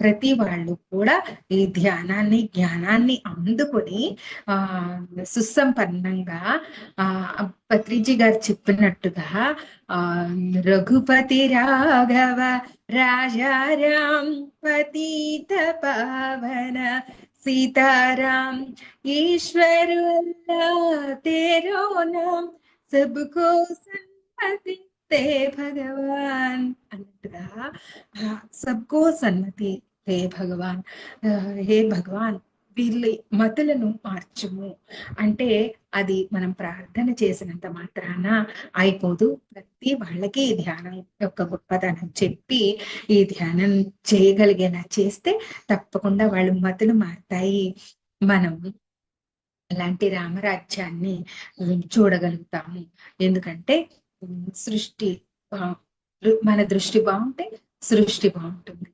ప్రతి వాళ్ళు కూడా ఈ ధ్యానాన్ని జ్ఞానాన్ని అందుకుని ఆ సుసంపన్నంగా ఆ పత్రిజీ గారు చెప్పినట్టుగా ఆ రఘుపతి రాఘవ రాజారాం పతీత పావన సీతారాం ఈశ్వరు తేరో నాం सबకో సంపతి సన్మతి తే భగవాన్ అన్నట్టుగా సబ్కో సన్నతి హే భగవాన్ హే భగవాన్ వీళ్ళ మతులను మార్చుము. అంటే అది మనం ప్రార్థన చేసినంత మాత్రాన అయిపోదు. ప్రతి వాళ్ళకి ఈ ధ్యానం యొక్క గొప్పతనం చెప్పి ఈ ధ్యానం చేయగలిగేలా చేస్తే తప్పకుండా వాళ్ళు మతులు మారుతాయి. మనం ఇలాంటి రామరాజ్యాన్ని చూడగలుగుతాము. ఎందుకంటే సృష్టి బా- మన దృష్టి బాగుంటే సృష్టి బాగుంటుంది.